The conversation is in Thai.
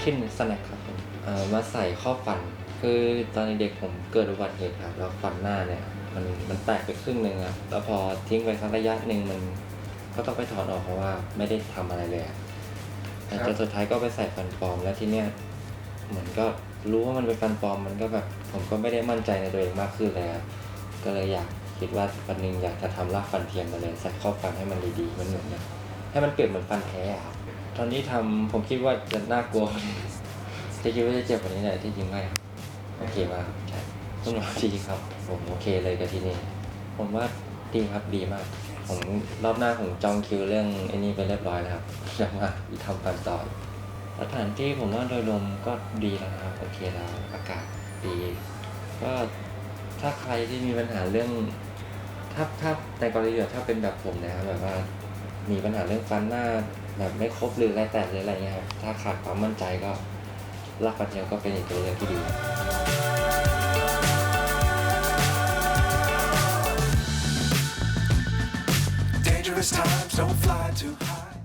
ชินสแน็คครับผมเอ่อมาใส่ข้อฟัน คือตอนเด็กๆผมเกิดอุบัติเหตุครับแล้วฟันหน้าเนี่ยมันมันแตกไปครึ่งหนึ่งครับแล้วพอทิ้งไปสักระยะหนึ่งมันก็ต้องไปถอนออกเพราะว่าไม่ได้ทำอะไรเลยอะแต่จนสุดท้ายก็ไปใส่ฟันปลอมแล้วทีเนี้ยเหมือนก็รู้ว่ามันเป็นฟันปลอมมันก็แบบผมก็ไม่ได้มั่นใจในตัวเองมากขึ้นเลยครับก็เลยอยากคิดว่าวันหนึงอยากจะทำรากฟันเทียมมาเลยใส่ข้อฟันให้มันดีๆมันเหมือนแบบ ให้มันเกิดเหมือนฟันแท้อะครับตอนนี้ทำผมคิดว่าจะน่ากลัวจะคิดว่าจะเจ็บกว่านี้แหละที่จริงไม่โอเคมากครับใช่คุณหมอดีครับ ผมโอเคเลยกับที่นี่ ผมว่าดีครับดีมาก ผมรอบหน้าผมจองคิวเรื่องไอ้นี่ไปเรียบร้อยแล้วครับจะมาทำฟันต่อสถานที่ผมว่าโดยรวมก็ดีแล้วครับโอเคแล้วอากาศดี ก็ถ้าใครที่มีปัญหาเรื่องถ้าถ้าในกรณีแบบถ้าเป็นแบบผมนะครับแบบว่า มีปัญหาเรื่องฟันหน้าแบบไม่ครบหรืออะไรแตกหรืออะไรเงี้ยครับถ้าขาดความมั่นใจก็ลากฟันเทียมก็เป็นอีกตัวเลือกที่ดี Dangerous times, don't fly too high.